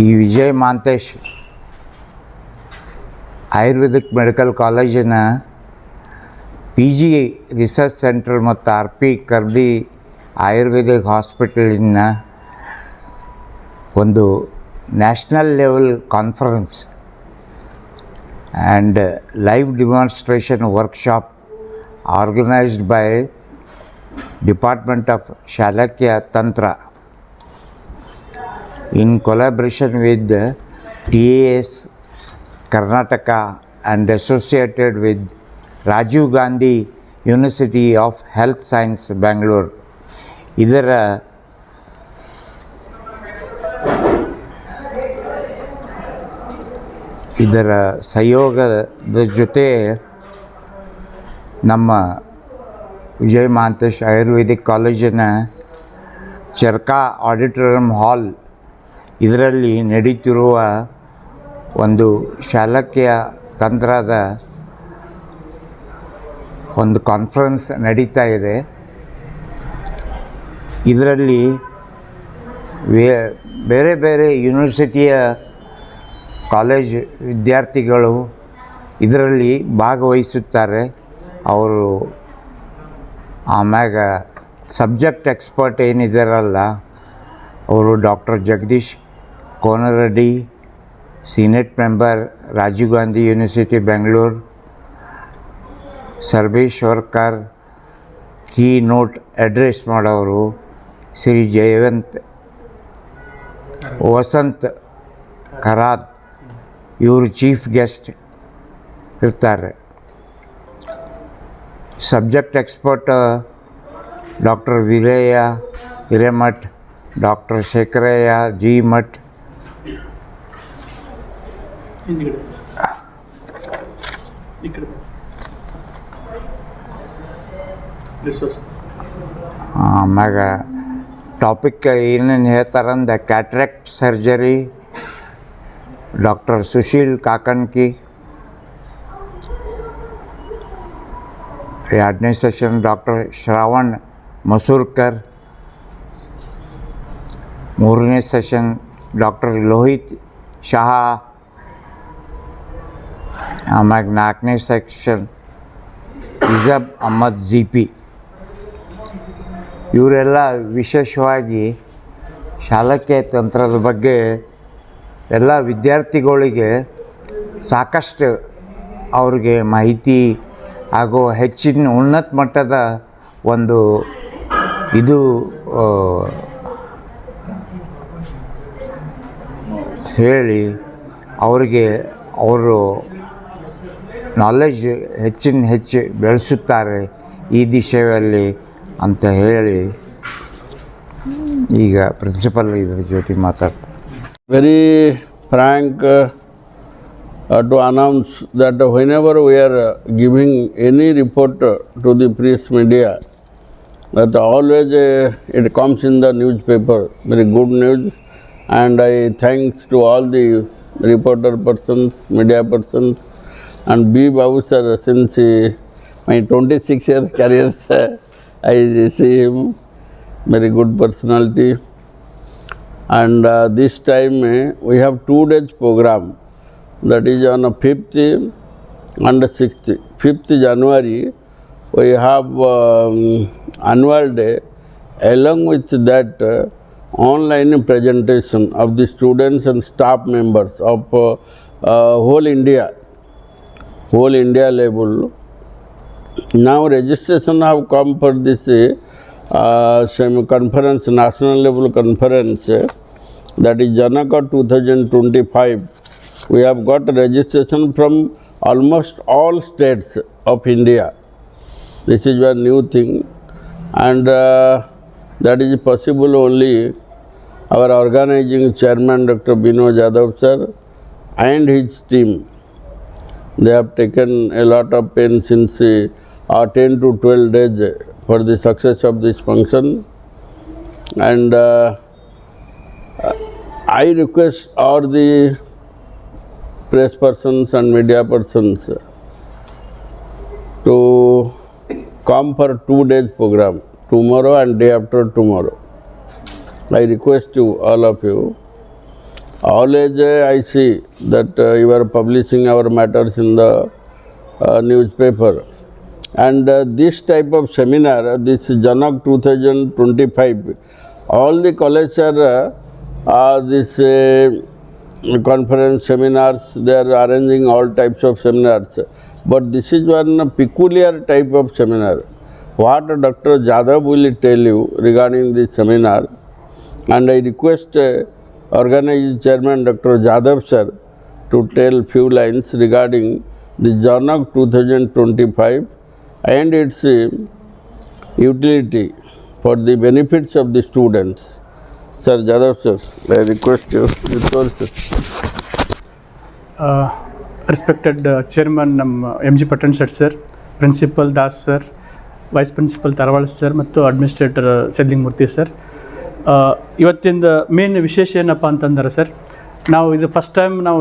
ಈ ವಿಜಯ್ ಮಾಂತೇಶ್ ಆಯುರ್ವೇದಿಕ್ ಮೆಡಿಕಲ್ ಕಾಲೇಜಿನ P G research centre ಮತ್ತು ಆರ್ ಪಿ ಕರ್ದಿ ಆಯುರ್ವೇದಿಕ್ ಹಾಸ್ಪಿಟಲಿನ ಒಂದು national level conference and live demonstration workshop organised by department of Shalakya Tantra. In collaboration with the TAS Karnataka and associated with Rajiv Gandhi University of Health Science Bangalore. ಇದರ ಇದರ ಸಹಯೋಗದ ಜೊತೆ ನಮ್ಮ ವಿಜಯ ಮಹಾಂತೇಶ್ ಆಯುರ್ವೇದಿಕ್ ಕಾಲೇಜಿನ ಚರ್ಕಾ auditorium ಹಾಲ್ ಇದರಲ್ಲಿ ನಡೀತಿರುವ ಒಂದು ಶಾಲಕ್ಯ ತಂತ್ರದ ಒಂದು ಕಾನ್ಫರೆನ್ಸ್ ನಡೀತಾ ಇದೆ. ಇದರಲ್ಲಿ ಬೇರೆ ಬೇರೆ ಯೂನಿವರ್ಸಿಟಿಯ ಕಾಲೇಜ್ ವಿದ್ಯಾರ್ಥಿಗಳು ಇದರಲ್ಲಿ ಭಾಗವಹಿಸುತ್ತಾರೆ. ಅವರು ಆಮ್ಯಾಗ ಸಬ್ಜೆಕ್ಟ್ ಎಕ್ಸ್ಪರ್ಟ್ ಏನಿದ್ದಾರಲ್ಲ ಅವರು doctor Jagadish Konareddy senate member Rajiv Gandhi university Bengaluru ಸರ್ವೇಶ್ವರ್ಕರ್ key note address ಮಾಡೋರು ಶ್ರೀ ಜಯವಂತ್ ವಸಂತ್ ಕರಾತ್. ಇವರು ಚೀಫ್ ಗೆಸ್ಟ್ ಇರ್ತಾರೆ. Subject expert doctor Vilaya Hiremath doctor Shekharayya G Math ಹಿಂದ್ಗಡೆ ಈ ಕಡೆ ರಿಸೋರ್ಸ್ ಆಮ್ಯಾಗ ಟಾಪಿಕ್ ಏನೇನು ಹೇಳ್ತಾರಂದ cataract surgery doctor Sushil Kakanki ಎರಡನೇ ಸೆಷನ್ ಡಾಕ್ಟರ್ ಶ್ರಾವಣ್ ಮಸೂರ್ಕರ್ ಮೂರನೇ ಸೆಷನ್ ಡಾಕ್ಟರ್ ಲೋಹಿತ್ ಶಹಾ ಆಮ್ಯಾಗ ನಾಲ್ಕನೇ section Ijab Ahmad G P ಇವರೆಲ್ಲ ವಿಶೇಷವಾಗಿ ಶಾಲಕ್ಯ ತಂತ್ರದ ಬಗ್ಗೆ ಎಲ್ಲ ವಿದ್ಯಾರ್ಥಿಗಳಿಗೆ ಸಾಕಷ್ಟು ಅವ್ರಿಗೆ ಮಾಹಿತಿ ಹಾಗೂ ಹೆಚ್ಚಿನ ಉನ್ನತ ಮಟ್ಟದ ಒಂದು ಇದು ಹೇಳಿ ಅವರಿಗೆ ಅವರು ನಾಲೆಜ್ ಹೆಚ್ಚಿನ ಹೆಚ್ಚು ಬೆಳೆಸುತ್ತಾರೆ ಈ ದಿಶೆಯಲ್ಲಿ ಅಂತ ಹೇಳಿ ಈಗ ಪ್ರಿನ್ಸಿಪಲ್ ಇದ್ರ ಜೊತೆ ಮಾತಾಡ್ತಾರೆ very frank uh, uh, to announce that whenever we are uh, giving any report uh, to the press media, that always uh, it comes in the newspaper, very good news. And I thanks to all the reporter persons, media persons, and B. Babu sir, since uh, my 26 years career, sir, I see him, very good personality. And uh, this time uh, we have two days program. That is on the 5th and 6th 5th january we have um, annual day. Along with that uh, online presentation of the students and staff members of uh, uh, whole india whole india level now registration have come for this uh, conference, national level conference, that is Janaka 2025. We have got registration from almost all states of India. This is a new thing, and uh, that is possible only our organizing chairman, Dr. Bino Jadhav sir, and his team. They have taken a lot of pain since uh, uh, 10 to 12 days for the success of this function. And uh, I request all the press persons and media persons to come for two days program, tomorrow and day after tomorrow. I request you, all of you. Always I see that uh, you are publishing our matters in the uh, newspaper. And uh, this type of seminar, this Janak 2025, all the colleges are uh, this conference seminars, they are arranging all types of seminars. But this is one peculiar type of seminar. What Dr. Jadhav will tell you regarding this seminar, and I request organizing chairman Dr. Jadhav sir to tell few lines regarding the Janak 2025 and its uh, utility for the benefits of the students. Sir Jadhav sir, I request you. the floor, sir. Respected chairman ನಮ್ಮ M G Pattan Shet sir principal Das sir vice principal Taravala sir ಮತ್ತು administrator Sidlingamurthy sir ಆ, ಇವತ್ತಿಂದ main ವಿಶೇಷ ಏನಪ್ಪ ಅಂತಂದ್ರೆ sir ನಾವು ಇದು first time ನಾವು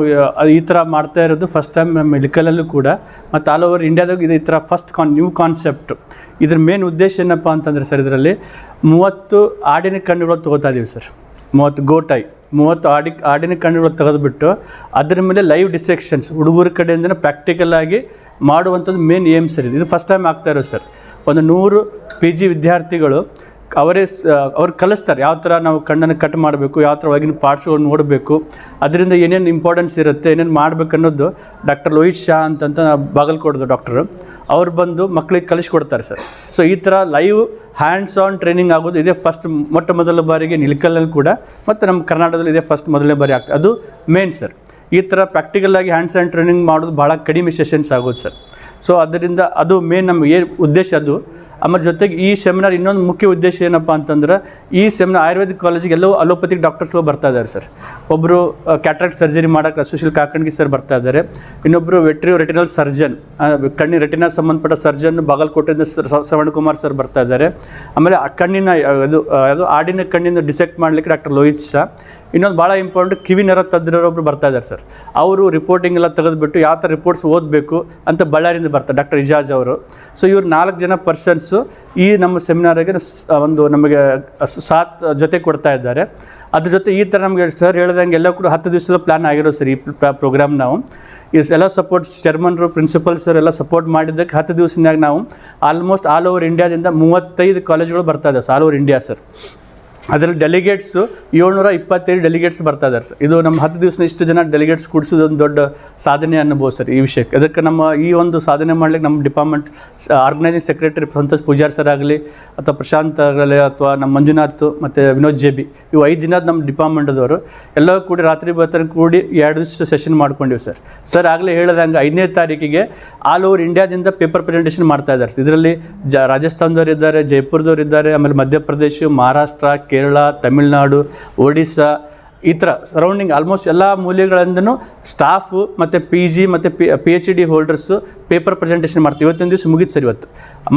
ಈ ಥರ ಮಾಡ್ತಾ ಇರೋದು ಫಸ್ಟ್ ಟೈಮ್ ನಮ್ಮ ಮೆಡಿಕಲಲ್ಲೂ ಕೂಡ, ಮತ್ತು ಆಲ್ ಓವರ್ ಇಂಡಿಯಾದಾಗ ಇದು ಈ ಥರ ಫಸ್ಟ್ ಕಾನ್ ನ್ಯೂ ಕಾನ್ಸೆಪ್ಟ್ ಇದ್ರ ಮೇನ್ ಉದ್ದೇಶ ಏನಪ್ಪ ಅಂತಂದರೆ ಸರ್ ಇದರಲ್ಲಿ ಮೂವತ್ತು ಆಡಿನ ಕಣ್ಣುಗಳು ತೊಗೋತಾ ಇದ್ದೀವಿ ಸರ್ ಮೂವತ್ತು ಗೋಟೈ, ಮೂವತ್ತು ಆಡಿ, ಆಡಿನ ಕಣ್ಣುಗಳು ತೆಗೆದುಬಿಟ್ಟು ಅದರ ಮೇಲೆ ಲೈವ್ ಡಿಸೆಕ್ಷನ್ಸ್ ಹುಡುಗರ ಕಡೆಯಿಂದ ಪ್ರಾಕ್ಟಿಕಲ್ ಆಗಿ ಮಾಡುವಂಥದ್ದು ಮೇನ್ ಏಮ್ ಸರ್ ಇದು. ಇದು ಫಸ್ಟ್ ಟೈಮ್ ಆಗ್ತಾ ಇರೋದು ಸರ್ ಒಂದು ನೂರು ಪಿ ಜಿ ವಿದ್ಯಾರ್ಥಿಗಳು ಅವರೇ ಅವ್ರು ಕಲಿಸ್ತಾರೆ. ಯಾವ ಥರ ನಾವು ಕಣ್ಣನ್ನು ಕಟ್ ಮಾಡಬೇಕು, ಯಾವ ಥರ ಒಳಗಿನ ಪಾರ್ಟ್ಸ್ಗಳು ನೋಡಬೇಕು, ಅದರಿಂದ ಏನೇನು ಇಂಪಾರ್ಟೆನ್ಸ್ ಇರುತ್ತೆ, ಏನೇನು ಮಾಡಬೇಕು ಅನ್ನೋದು ಡಾಕ್ಟರ್ ಲೋಹಿತ್ ಶಾ ಅಂತಂತ ಬಾಗಲ್ಕೋಟದ ಡಾಕ್ಟರು. ಅವ್ರು ಬಂದು ಮಕ್ಕಳಿಗೆ ಕಲಿಸ್ಕೊಡ್ತಾರೆ ಸರ್. ಸೊ ಈ ಥರ ಲೈವ್ ಹ್ಯಾಂಡ್ಸ್ ಆನ್ ಟ್ರೈನಿಂಗ್ ಆಗೋದು ಇದೇ ಫಸ್ಟ್ ಮೊಟ್ಟ ಮೊದಲ ಬಾರಿಗೆ ನಿಲ್ಕಲ್ನಲ್ಲಿ ಕೂಡ, ಮತ್ತು ನಮ್ಮ ಕರ್ನಾಟಕದಲ್ಲಿ ಇದೇ ಫಸ್ಟ್ ಮೊದಲನೇ ಬಾರಿ ಆಗ್ತದೆ ಅದು ಮೇನ್ ಸರ್ ಈ ಥರ ಪ್ರಾಕ್ಟಿಕಲ್ಲಾಗಿ ಹ್ಯಾಂಡ್ಸ್ ಆ್ಯಂಡ್ ಟ್ರೈನಿಂಗ್ ಮಾಡೋದು ಭಾಳ ಕಡಿಮೆ ಸೆಷನ್ಸ್ ಆಗೋದು ಸರ್. ಸೊ ಅದರಿಂದ ಅದು ಮೇನ್ ಏನು ಉದ್ದೇಶ ಅದು. ಆಮೇಲೆ ಜೊತೆಗೆ ಈ ಸೆಮಿನಾರ್ ಇನ್ನೊಂದು ಮುಖ್ಯ ಉದ್ದೇಶ ಏನಪ್ಪ ಅಂತಂದ್ರೆ ಈ ಸೆಮಿನಾರ್ ಆಯುರ್ವೇದಿಕ್ ಕಾಲೇಜಿಗೆ ಎಲ್ಲವೂ ಅಲೋಪತಿಕ್ ಡಾಕ್ಟರ್ಸ್ಗಳು ಬರ್ತಾ ಇದ್ದಾರೆ ಸರ್ ಒಬ್ಬರು ಕ್ಯಾಟ್ರಾಕ್ಟ್ ಸರ್ಜರಿ ಮಾಡೋಕ್ಕೆ ಸುಶೀಲ್ ಕಾಕಣ್ಗಿ ಸರ್ ಬರ್ತಾ ಇದ್ದಾರೆ. ಇನ್ನೊಬ್ಬರು ವೆಟ್ರಿ ರೆಟಿನಲ್ ಸರ್ಜನ್ ಕಣ್ಣಿನ ರೆಟಿನಾ ಸಂಬಂಧಪಟ್ಟ ಸರ್ಜನ್ ಬಾಗಲಕೋಟೆಯಿಂದ ಶ್ರವಣಕುಮಾರ್ ಸರ್ ಬರ್ತಾ ಇದ್ದಾರೆ. ಆಮೇಲೆ ಕಣ್ಣಿನ ಅದು ಅದು ಆಡಿನ ಕಣ್ಣಿಂದ ಡಿಸೆಕ್ಟ್ ಮಾಡಲಿಕ್ಕೆ ಡಾಕ್ಟರ್ ಲೋಹಿತ್ ಶಾ. ಇನ್ನೊಂದು ಭಾಳ ಇಂಪಾರ್ಟೆಂಟ್ ಕಿವಿ ನರ ತಜ್ಞರೊಬ್ಬರು ಬರ್ತಾ ಇದ್ದಾರೆ ಸರ್. ಅವರು ರಿಪೋರ್ಟಿಂಗ್ ಎಲ್ಲ ತೆಗೆದುಬಿಟ್ಟು ಯಾವ ಥರ ರಿಪೋರ್ಟ್ಸ್ ಓದಬೇಕು ಅಂತ ಬಳ್ಳಾರಿಯಿಂದ ಬರ್ತಾರೆ ಡಾಕ್ಟರ್ ಇಜಾಜ್ ಅವರು. ಸೊ ಇವ್ರು ನಾಲ್ಕು ಜನ ಪರ್ಸನ್ಸು ಈ ನಮ್ಮ ಸೆಮಿನಾರಿಗೆ ಒಂದು ನಮಗೆ ಸಾಥ್ ಜೊತೆ ಕೊಡ್ತಾ ಇದ್ದಾರೆ. ಅದ್ರ ಜೊತೆ ಈ ಥರ ನಮಗೆ ಸರ್ ಹೇಳ್ದಂಗೆ ಎಲ್ಲ ಕೂಡ ಹತ್ತು ದಿವಸದ ಪ್ಲ್ಯಾನ್ ಆಗಿರೋ ಸರ್ ಈ ಪ್ರೋಗ್ರಾಮ್ ನಾವು. ಈ ಎಲ್ಲ ಸಪೋರ್ಟ್ ಚೇರ್ಮನ್ರು ಪ್ರಿನ್ಸಿಪಲ್ ಸರ್ ಎಲ್ಲ ಸಪೋರ್ಟ್ ಮಾಡಿದ್ದಕ್ಕೆ ಹತ್ತು ದಿವಸನಾಗ ನಾವು ಆಲ್ಮೋಸ್ಟ್ ಆಲ್ ಓವರ್ ಇಂಡಿಯಾದಿಂದ ಮೂವತ್ತೈದು ಕಾಲೇಜ್ಗಳು ಬರ್ತಾ ಇದ್ದಾವೆ ಆಲ್ ಓವರ್ ಇಂಡಿಯಾ ಸರ್ ಅದರಲ್ಲಿ ಡೆಲಿಗೇಟ್ಸು ಏಳ್ನೂರ ಇಪ್ಪತ್ತೇಳು ಡೆಲಿಗೇಟ್ಸ್ ಬರ್ತಾ ಇದ್ದಾರೆ ಸರ್. ಇದು ನಮ್ಮ ಹತ್ತು ದಿವಸ ಇಷ್ಟು ಜನ ಡೆಲಿಗೇಟ್ಸ್ ಕೂಡಿಸೋದು ಒಂದು ದೊಡ್ಡ ಸಾಧನೆ ಅನ್ನಬೋದು ಸರ್ ಈ ವಿಷಯಕ್ಕೆ. ಅದಕ್ಕೆ ನಮ್ಮ ಈ ಒಂದು ಸಾಧನೆ ಮಾಡ್ಲಿಕ್ಕೆ ನಮ್ಮ department organising secretary Santosh Pujar sir ಆಗಲಿ, ಅಥವಾ ಪ್ರಶಾಂತ್ ಆಗಲಿ, ಅಥವಾ ನಮ್ಮ ಮಂಜುನಾಥ್ ಮತ್ತು ವಿನೋದ್ ಜೆ ಬಿ, ಇವು ಐದು ಜನ ನಮ್ಮ ಡಿಪಾರ್ಟ್ಮೆಂಟದವರು ಎಲ್ಲ ಕೂಡಿ ರಾತ್ರಿ ಬರ್ತಾರೆ ಕೂಡಿ ಎರಡು ದಿವಸ ಸೆಷನ್ ಮಾಡ್ಕೊಂಡಿವಿ ಸರ್. ಸರ್ ಆಗಲೇ ಹೇಳಿದಂಗೆ ಐದನೇ ತಾರೀಕಿಗೆ ಆಲ್ ಓವರ್ ಇಂಡಿಯಾದಿಂದ ಪೇಪರ್ ಪ್ರೆಸೆಂಟೇಷನ್ ಮಾಡ್ತಾ ಇದ್ದಾರೆ ಇದರಲ್ಲಿ ಜ ರಾಜಸ್ಥಾನದವ್ರು ಇದ್ದಾರೆ ಜೈಪುರದವ್ರು ಇದ್ದಾರೆ ಆಮೇಲೆ ಮಧ್ಯಪ್ರದೇಶ, ಮಹಾರಾಷ್ಟ್ರ ಕೇರಳ, ತಮಿಳುನಾಡು, ಒಡಿಸ್ಸಾ, ಈ ಥರ ಸರೌಂಡಿಂಗ್ ಆಲ್ಮೋಸ್ಟ್ ಎಲ್ಲ ಮೂಲೆಗಳಿಂದನೂ ಸ್ಟಾಫು ಮತ್ತು ಪಿ ಜಿ ಮತ್ತು P H D holders paper presentation ಮಾಡ್ತೀವಿ. ಇವತ್ತೊಂದು ದಿವಸ ಮುಗಿತು ಸರ್ ಇವತ್ತು.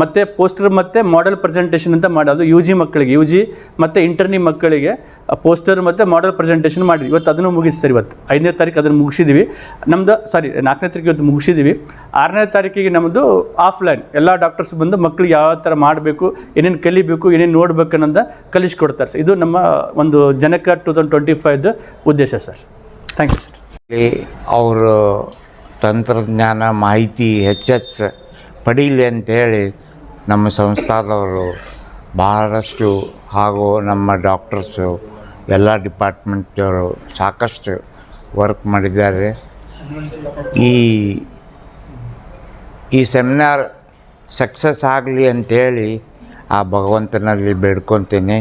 ಮತ್ತು ಪೋಸ್ಟರ್ ಮತ್ತು ಮಾಡೆಲ್ ಪ್ರೆಸೆಂಟೇಷನ್ ಅಂತ ಮಾಡೋದು. ಯು ಜಿ ಮಕ್ಕಳಿಗೆ ಯು ಜಿ ಮತ್ತು ಇಂಟರ್ನಿ ಮಕ್ಕಳಿಗೆ ಪೋಸ್ಟರ್ ಮತ್ತು ಮಾಡೆಲ್ ಪ್ರೆಸೆಂಟೇಷನ್ ಮಾಡಿದ್ವಿ. ಇವತ್ತು ಅದನ್ನು ಮುಗಿಸಿ ಸರ್ ಇವತ್ತು. ಐದನೇ ತಾರೀಕು ಅದನ್ನು ಮುಗಿಸಿದ್ವಿ. ನಮ್ಮದು ಸಾರಿ ನಾಲ್ಕನೇ ತಾರೀಕು ಇವತ್ತು ಮುಗಿಸಿದ್ವಿ. ಆರನೇ ತಾರೀಕಿಗೆ ನಮ್ಮದು ಆಫ್ಲೈನ್ ಎಲ್ಲ ಡಾಕ್ಟರ್ಸ್ ಬಂದು ಮಕ್ಕಳಿಗೆ ಯಾವ ಥರ ಮಾಡಬೇಕು, ಏನೇನು ಕಲಿಬೇಕು, ಏನೇನು ನೋಡಬೇಕು ಅನ್ನೋದು ಕಲಿಸ್ಕೊಡ್ತಾರೆ ಸರ್. ಇದು ನಮ್ಮ ಒಂದು ಜನಕ ಟೂ ತೌಸಂಡ್ ಟ್ವೆಂಟಿ ಫೈವ್ದು ಉದ್ದೇಶ ಸರ್. ಥ್ಯಾಂಕ್ ಯು ಸರ್ ಅವರು ತಂತ್ರಜ್ಞಾನ ಮಾಹಿತಿ ಹೆಚ್ಚೆಚ್ಚು ಪಡೀಲಿ ಅಂತೇಳಿ ನಮ್ಮ ಸಂಸ್ಥಾದವರು ಬಹಳಷ್ಟು ಹಾಗೂ ನಮ್ಮ ಡಾಕ್ಟರ್ಸು ಎಲ್ಲ ಡಿಪಾರ್ಟ್ಮೆಂಟವರು ಸಾಕಷ್ಟು ವರ್ಕ್ ಮಾಡಿದ್ದಾರೆ. ಈ ಈ ಸೆಮಿನಾರ್ ಸಕ್ಸಸ್ ಆಗಲಿ ಅಂಥೇಳಿ ಆ ಭಗವಂತನಲ್ಲಿ ಬೇಡ್ಕೊತೀನಿ.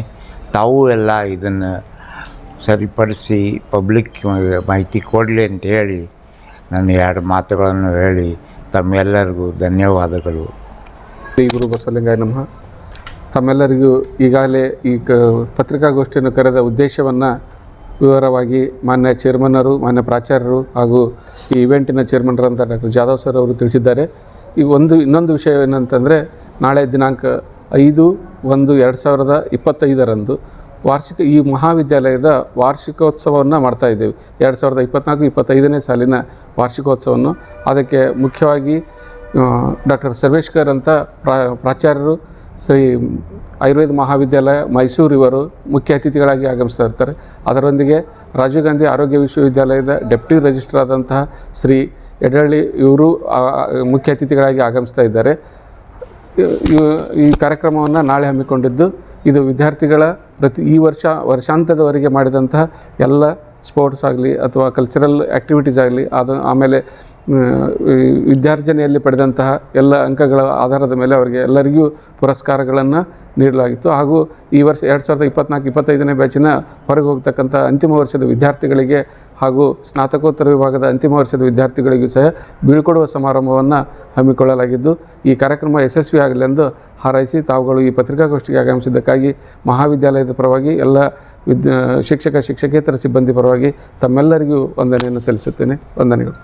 ತಾವು ಎಲ್ಲ ಇದನ್ನು ಸರಿಪಡಿಸಿ ಪಬ್ಲಿಕ್ ಮಾಹಿತಿ ಕೊಡಲಿ ಅಂತ ಹೇಳಿ ನಾನು ಎರಡು ಮಾತುಗಳನ್ನು ಹೇಳಿ ತಮ್ಮೆಲ್ಲರಿಗೂ ಧನ್ಯವಾದಗಳು. ಶ್ರೀ ಗುರು ಬಸವಲಿಂಗಾಯ ನಮಃ. ತಮ್ಮೆಲ್ಲರಿಗೂ ಈಗಾಗಲೇ ಈ ಕ ಪತ್ರಿಕಾಗೋಷ್ಠಿಯನ್ನು ಕರೆದ ಉದ್ದೇಶವನ್ನು ವಿವರವಾಗಿ ಮಾನ್ಯ ಚೇರ್ಮನ್ನರು, ಮಾನ್ಯ ಪ್ರಾಚಾರ್ಯರು ಹಾಗೂ ಈ ಇವೆಂಟಿನ ಚೇರ್ಮನ್ರಂತ ಡಾಕ್ಟರ್ ಜಾಧವ್ ಸರ್ ಅವರು ತಿಳಿಸಿದ್ದಾರೆ. ಈ ಒಂದು, ಇನ್ನೊಂದು ವಿಷಯ ಏನಂತಂದರೆ ನಾಳೆ ದಿನಾಂಕ ಐದು ಒಂದು ಎರಡು ಸಾವಿರದ ಇಪ್ಪತ್ತೈದರಂದು ವಾರ್ಷಿಕ ಈ ಮಹಾವಿದ್ಯಾಲಯದ ವಾರ್ಷಿಕೋತ್ಸವವನ್ನು ಮಾಡ್ತಾ ಇದ್ದೇವೆ. ಎರಡು ಸಾವಿರದ ಇಪ್ಪತ್ನಾಲ್ಕು, ಇಪ್ಪತ್ತೈದನೇ ಸಾಲಿನ ವಾರ್ಷಿಕೋತ್ಸವವನ್ನು. ಅದಕ್ಕೆ ಮುಖ್ಯವಾಗಿ ಡಾಕ್ಟರ್ ಸರ್ವೇಶ್ಕರ್ ಅಂತ ಪ್ರಾ, ಪ್ರಾಚಾರ್ಯರು, ಶ್ರೀ ಆಯುರ್ವೇದ ಮಹಾವಿದ್ಯಾಲಯ, ಮೈಸೂರು ಇವರು ಮುಖ್ಯ ಅತಿಥಿಗಳಾಗಿ ಆಗಮಿಸ್ತಾ ಇರ್ತಾರೆ. ಅದರೊಂದಿಗೆ ರಾಜೀವ್ ಗಾಂಧಿ ಆರೋಗ್ಯ ವಿಶ್ವವಿದ್ಯಾಲಯದ ಡೆಪ್ಟಿ ರಿಜಿಸ್ಟ್ರಾರ್ ಆದಂತಹ ಶ್ರೀ ಎಡಳ್ಳಿ ಇವರು ಮುಖ್ಯ ಅತಿಥಿಗಳಾಗಿ ಆಗಮಿಸ್ತಾ ಇದ್ದಾರೆ. ಈ ಕಾರ್ಯಕ್ರಮವನ್ನು ನಾಳೆ ಹಮ್ಮಿಕೊಂಡಿದ್ದು ಇದು ವಿದ್ಯಾರ್ಥಿಗಳ ಪ್ರತಿ ಈ ವರ್ಷ ವರ್ಷಾಂತ್ಯದವರೆಗೆ ಮಾಡಿದಂತಹ ಎಲ್ಲ ಸ್ಪೋರ್ಟ್ಸ್ ಆಗಲಿ ಅಥವಾ ಕಲ್ಚರಲ್ ಆ್ಯಕ್ಟಿವಿಟೀಸ್ ಆಗಲಿ ಅದ ಆಮೇಲೆ ವಿದ್ಯಾರ್ಜನೆಯಲ್ಲಿ ಪಡೆದಂತಹ ಎಲ್ಲ ಅಂಕಗಳ ಆಧಾರದ ಮೇಲೆ ಅವರಿಗೆ ಎಲ್ಲರಿಗೂ ಪುರಸ್ಕಾರಗಳನ್ನು ನೀಡಲಾಗಿತ್ತು. ಹಾಗೂ ಈ ವರ್ಷ ಎರಡು ಸಾವಿರದ ಇಪ್ಪತ್ನಾಲ್ಕು, ಇಪ್ಪತ್ತೈದನೇ ಬ್ಯಾಚಿನ ಹೊರಗೆ ಹೋಗ್ತಕ್ಕಂಥ ಅಂತಿಮ ವರ್ಷದ ವಿದ್ಯಾರ್ಥಿಗಳಿಗೆ ಹಾಗೂ ಸ್ನಾತಕೋತ್ತರ ವಿಭಾಗದ ಅಂತಿಮ ವರ್ಷದ ವಿದ್ಯಾರ್ಥಿಗಳಿಗೂ ಸಹ ಬೀಳ್ಕೊಡುವ ಸಮಾರಂಭವನ್ನು ಹಮ್ಮಿಕೊಳ್ಳಲಾಗಿದ್ದು, ಈ ಕಾರ್ಯಕ್ರಮ ಯಶಸ್ವಿ ಎಂದು ಹಾರೈಸಿ ತಾವುಗಳು ಈ ಪತ್ರಿಕಾಗೋಷ್ಠಿಗೆ ಆಗಮಿಸಿದ್ದಕ್ಕಾಗಿ ಮಹಾವಿದ್ಯಾಲಯದ ಪರವಾಗಿ ಎಲ್ಲ ವಿದ್ಯಾ ಶಿಕ್ಷಕ, ಶಿಕ್ಷಕೇತರ ಸಿಬ್ಬಂದಿ ಪರವಾಗಿ ತಮ್ಮೆಲ್ಲರಿಗೂ ವಂದನೆಯನ್ನು ಸಲ್ಲಿಸುತ್ತೇನೆ. ವಂದನೆಗಳು.